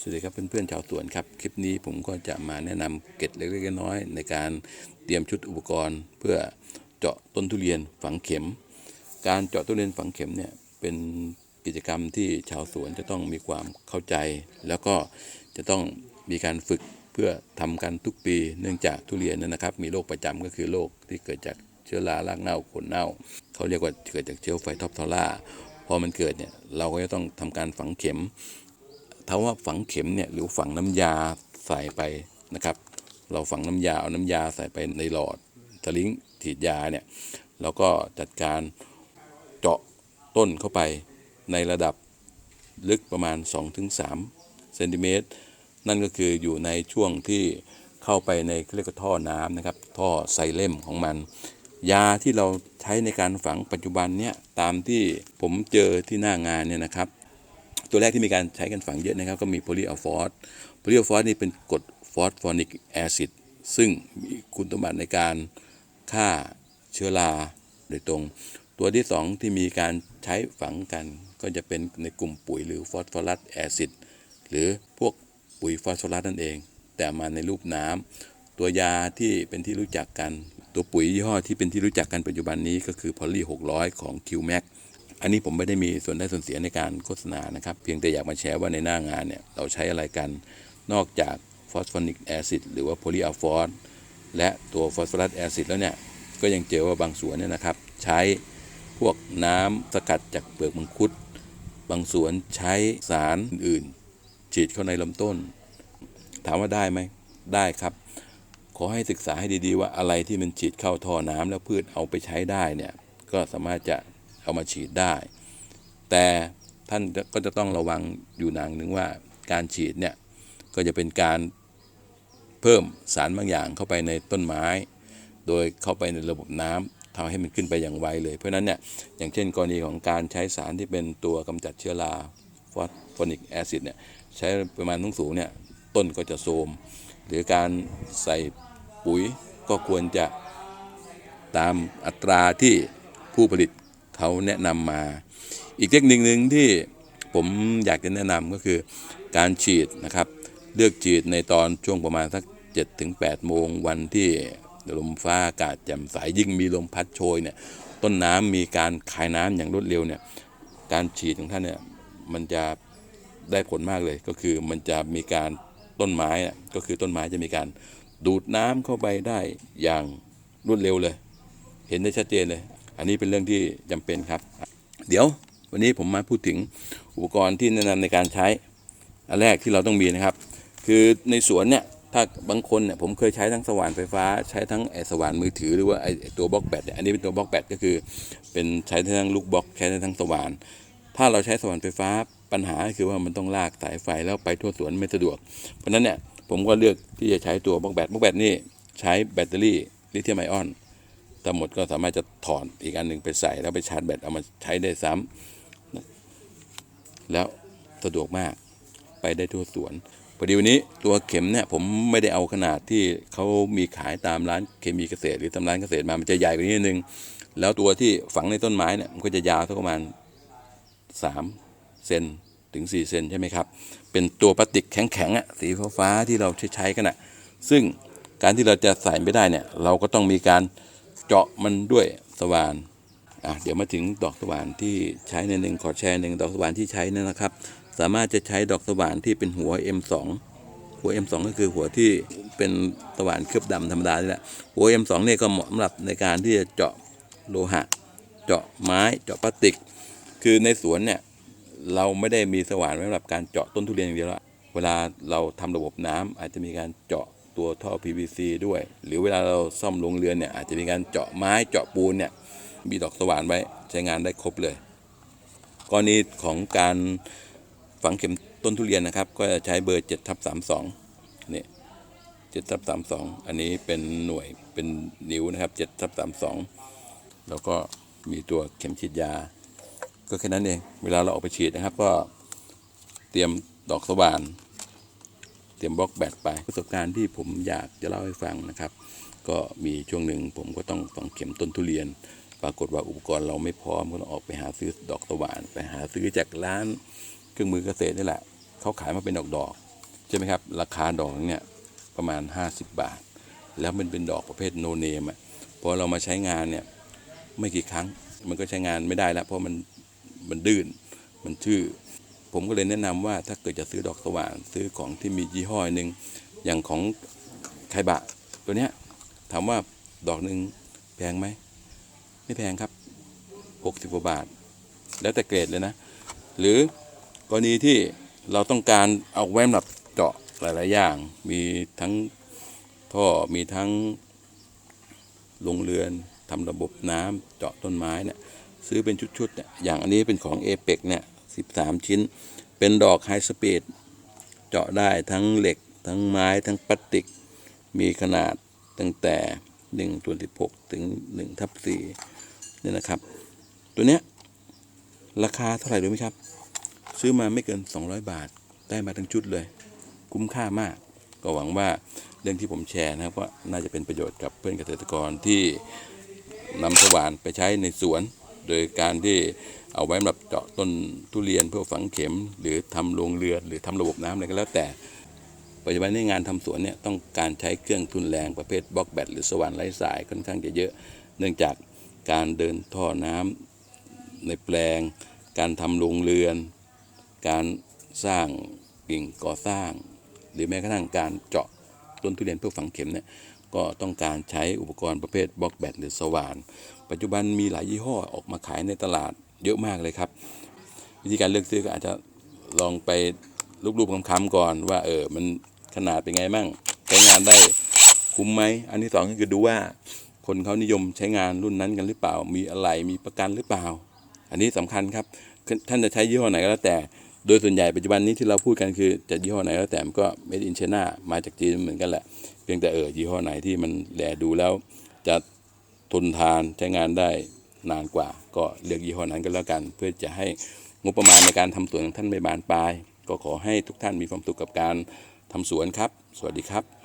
สวัสดีครับเพื่อนๆชาวสวนครับ คลิปนี้ผมก็จะมาแนะนำเก็ดเล็กๆน้อยๆในการเตรียมชุดอุปกรณ์ เพื่อเจาะต้นทุเรียนฝังเข็ม การเจาะต้นทุเรียนฝังเข็มเนี่ยเป็นกิจกรรมที่ชาวสวนจะต้องมีความเข้าใจ แล้วก็จะต้องมีการฝึกเพื่อทำกันทุกปี เนื่องจากทุเรียนนั้นนะครับ มีโรคประจำก็คือโรคที่เกิดจากเชื้อรารากเน่าขนเน่า เขาเรียกว่าเกิดจากเชื้อไฟท็อปทอร่าพอมันเกิดเนี่ยเราก็จะต้องทำการฝังเข็ม ถ้าว่าฝังเข็มเนี่ยหรือฝังน้ำยาใส่ไปนะครับ เราฝังน้ำยาเอาน้ำยาใส่ไปในหลอดสลิงฉีดยาเนี่ยเราก็จัดการเจาะต้นเข้าไปในระดับลึกประมาณ 2-3เซนติเมตรนั่นก็คืออยู่ในช่วงที่เข้าไปในเขาเรียกว่าท่อน้ำนะครับ ท่อไซเลมของมัน ยาที่เราใช้ในการฝังปัจจุบันเนี่ยตามที่ผมเจอที่หน้างานเนี่ยนะครับ ตัวแรกที่มีการใช้กันฝังเยอะนะครับ ก็มีโพลีอัลฟอสโพลีอัลฟอสนี่เป็นกรดฟอสฟอนิกแอซิดซึ่งมีคุณสมบัติในการฆ่าเชื้อราโดยตรง ตัวที่สองที่มีการใช้ฝังกัน ก็จะเป็นในกลุ่มปุ๋ยหรือฟอสฟอรัสแอซิดหรือพวกปุ๋ยฟอสฟอรัสนั่นเอง แต่มาในรูปน้ำตัวยาที่เป็นที่รู้จักกัน ตัวปุ๋ยยี่ห้อที่เป็นที่รู้จักกันปัจจุบันนี้ก็คือพอลี600 ของ QMax อันนี้ผมไม่ได้มีส่วนได้ส่วนเสียในการโฆษณานะครับ เพียงแต่อยากมาแชร์ว่าในหน้างานเนี่ยเราใช้อะไรกันนอกจากฟอสฟอนิกแอซิดหรือว่าโพลีอัลฟอสและตัวฟอสฟอรัสแอซิดแล้วเนี่ย ก็ยังเจอว่าบางสวนเนี่ยนะครับ ใช้พวกน้ำสกัดจากเปลือกมังคุด บางสวนใช้สารอื่น ฉีดเข้าในลำต้น ถามว่าได้ไหมได้ครับ ขอให้ศึกษาให้ดีๆ ว่าอะไรที่มันฉีดเข้าท่อน้ำแล้วพืชเอาไปใช้ได้เนี่ยก็สามารถจะ เอามาฉีดได้ แต่ท่านก็จะต้องระวังอยู่นางหนึ่งว่าการฉีดเนี่ยก็จะเป็นการเพิ่มสารบางอย่างเข้าไปในต้นไม้ โดยเข้าไปในระบบน้ำทำให้มันขึ้นไปอย่างไวเลย เพราะฉะนั้นเนี่ยอย่างเช่นกรณีของการใช้สารที่เป็นตัวกำจัดเชื้อราฟอสฟอนิกแอซิดเนี่ยใช้ประมาณสูงเนี่ยต้นก็จะโทมหรือการใส่ปุ๋ยก็ควรจะตามอัตราที่ผู้ผลิต เขาแนะนำมา อีกเทคนิคหนึ่งที่ผมอยากจะแนะนำก็คือการฉีดนะครับ เลือกฉีดในตอนช่วงประมาณสัก7ถึง8โมงวันที่ลมฟ้าอากาศแจ่มใสยิ่งมีลมพัดโชยเนี่ยต้นน้ำมีการคายน้ำอย่างรวดเร็วเนี่ยการฉีดของท่านเนี่ยมันจะได้ผลมากเลยก็คือมันจะมีการต้นไม้ก็คือต้นไม้จะมีการดูดน้ำเข้าไปได้อย่างรวดเร็วเลย เห็นได้ชัดเจนเลย อันนี้เป็นเรื่องที่จำเป็นครับ เดี๋ยววันนี้ผมมาพูดถึงอุปกรณ์ที่แนะนำในการใช้ อันแรกที่เราต้องมีนะครับ คือในสวนเนี่ยถ้าบางคนเนี่ยผมเคยใช้ทั้งสว่านไฟฟ้า ใช้ทั้งไอสว่านมือถือหรือว่าไอตัวบล็อกแบตเนี่ยอันนี้เป็นตัวบล็อกแบตก็คือ เป็นใช้ทั้งลูกบล็อกใช้ทั้งสว่าน ถ้าเราใช้สว่านไฟฟ้าปัญหาคือว่ามันต้องลากสายไฟแล้วไปทั่วสวนไม่สะดวก เพราะนั้นเนี่ยผมก็เลือกที่จะใช้ตัวบล็อกแบตบล็อกแบตนี่ใช้แบตเตอรี่ลิเธียมไอออน ทั้งหมดก็สามารถจะถอนอีกอันหนึ่งไปใส่แล้วไปชาร์จแบตเอามาใช้ได้ซ้ำนะแล้วสะดวกมากไปได้ทั่วสวนพอดีวันนี้ตัวเข็มเนี่ยผมไม่ได้เอาขนาดที่เขามีขายตามร้านเคมีเกษตรหรือตามร้านเกษตรมามันจะใหญ่กว่านี้นิดนึง แล้วตัวที่ฝังในต้นไม้เนี่ยมันก็จะยาวสักประมาณ3เซนถึง4เซนใช่ไหมครับ เป็นตัวพลาสติกแข็งๆอะสีฟ้าๆที่เราใช้ๆกันอะซึ่งการที่เราจะใส่ไม่ได้เนี่ยเราก็ต้องมีการ เจาะมันด้วยสว่านอะเดี๋ยวมาถึงดอกสว่านที่ใช้ในหนึ่งขอแชร์หนึ่งดอกสว่านที่ใช้นั่นนะครับ สามารถจะใช้ดอกสว่านที่เป็นหัว M2 หัว M2 ก็คือหัวที่เป็นสว่านเคลือบดำธรรมดานี่แหละหัว M2 เนี่ยก็เหมาะสำหรับในการที่จะเจาะโลหะ เจาะไม้เจาะพลาสติก คือในสวนเนี่ยเราไม่ได้มีสว่านไว้สำหรับการเจาะต้นทุเรียนอย่างเดียวละเวลาเราทำระบบน้ำอาจจะมีการเจาะ ตัวท่อ PVC ด้วย หรือเวลาเราซ่อมโรงเรือนเนี่ยอาจจะมีการเจาะไม้เจาะปูนเนี่ยมีดอกสว่านไว้ใช้งานได้ครบเลย กรณีของการฝังเข็มต้นทุเรียนนะครับ ก็จะใช้เบอร์7ทับ32นี่7ทับ32 อันนี้เป็นหน่วยเป็นนิ้วนะครับ7ทับ32 แล้วก็มีตัวเข็มฉีดยา ก็แค่นั้นเอง เวลาเราออกไปฉีดนะครับ ก็เตรียมดอกสว่าน เตรียมบล็อกแบตไปประสบการณ์ที่ผมอยากจะเล่าให้ฟังนะครับ ก็มีช่วงหนึ่งผมก็ต้องฝังเข็มต้นทุเรียน ปรากฏว่าอุปกรณ์เราไม่พร้อมก็ต้องออกไปหาซื้อดอกสว่านไปหาซื้อจากร้านเครื่องมือเกษตรนี่แหละเขาขายมาเป็นดอกดอกใช่ไหมครับ ราคาดอกเนี่ยประมาณ 50 บาท แล้วมันเป็นดอกประเภทโนเนมอะพอเรามาใช้งานเนี่ยไม่กี่ครั้งมันก็ใช้งานไม่ได้แล้วเพราะมันมันดื้นมันชื่อ ผมก็เลยแนะนำว่าถ้าเกิดจะซื้อดอกสว่างซื้อของที่มียี่ห้อหนึ่งอย่างของไคบะ ตัวเนี้ยถามว่าดอกหนึ่งแพงไหมไม่แพงครับ60กว่าบาท แล้วแต่เกรดเลยนะ หรือกรณีที่เราต้องการเอาแว้สำหรับเจาะหลาย ๆ อย่าง มีทั้งท่อมีทั้งลงเรือนทำระบบน้ำเจาะต้นไม้เนี่ยซื้อเป็นชุด ๆ เนี่ยอย่างอันนี้เป็นของเอเปกเนี่ย 13 ชิ้น เป็นดอกไฮสปีดเจาะได้ทั้งเหล็ก ทั้งไม้ทั้งพลาสติก มีขนาดตั้งแต่1ส่วน16 ถึง1ทับ4เนี่ยนะครับ ตัวเนี้ยราคาเท่าไหร่รู้ไหมครับ ซื้อมาไม่เกิน 200 บาท ได้มาทั้งชุดเลย คุ้มค่ามาก ก็หวังว่าเรื่องที่ผมแชร์นะครับว่าน่าจะเป็นประโยชน์กับเพื่อนเกษตรกรที่นำสว่านไปใช้ในสวน โดยการที่ เอาไว้สำหรับเจาะต้นทุเรียนเพื่อฝังเข็ม หรือทำโรงเรือนหรือทำระบบน้ำอะไรก็แล้วแต่ ปัจจุบันในงานทำสวนเนี่ยต้องการใช้เครื่องทุนแรงประเภทบล็อกแบตหรือสว่านไร้สายค่อนข้างจะเยอะ เนื่องจากการเดินท่อน้ำในแปลง การทำโรงเรือน การสร้างกิ่งก่อสร้าง หรือแม้กระทั่งการเจาะต้นทุเรียนเพื่อฝังเข็มเนี่ยก็ต้องการใช้อุปกรณ์ประเภทบล็อกแบตหรือสว่าน ปัจจุบันมีหลายยี่ห้อออกมาขายในตลาด เยอะมากเลยครับ วิธีการเลือกซื้อก็อาจจะลองไปรูปๆคำๆก่อนว่า เออมันขนาดเป็นไงมั่งใช้งานได้คุ้มไหมอันที่สองก็คือดูว่าคนเขานิยมใช้งานรุ่นนั้นกันหรือเปล่า มีอะไรมีประกันหรือเปล่า อันนี้สำคัญครับ ท่านจะใช้ยี่ห้อไหนก็แล้วแต่ โดยส่วนใหญ่ปัจจุบันนี้ที่เราพูดกันคือจะยี่ห้อไหนก็แล้วแต่มันก็ made in China มาจากจีนเหมือนกันแหละ เพียงแต่เออยี่ห้อไหนที่มันแลดูแล้วจะทนทานใช้งานได้ นานกว่า ก็เลือกยี่ห้อนั้นก็แล้วกัน เพื่อจะให้งบประมาณในการทำสวนของท่านไม่บานปลาย ก็ขอให้ทุกท่านมีความสุขกับการทำสวนครับ สวัสดีครับ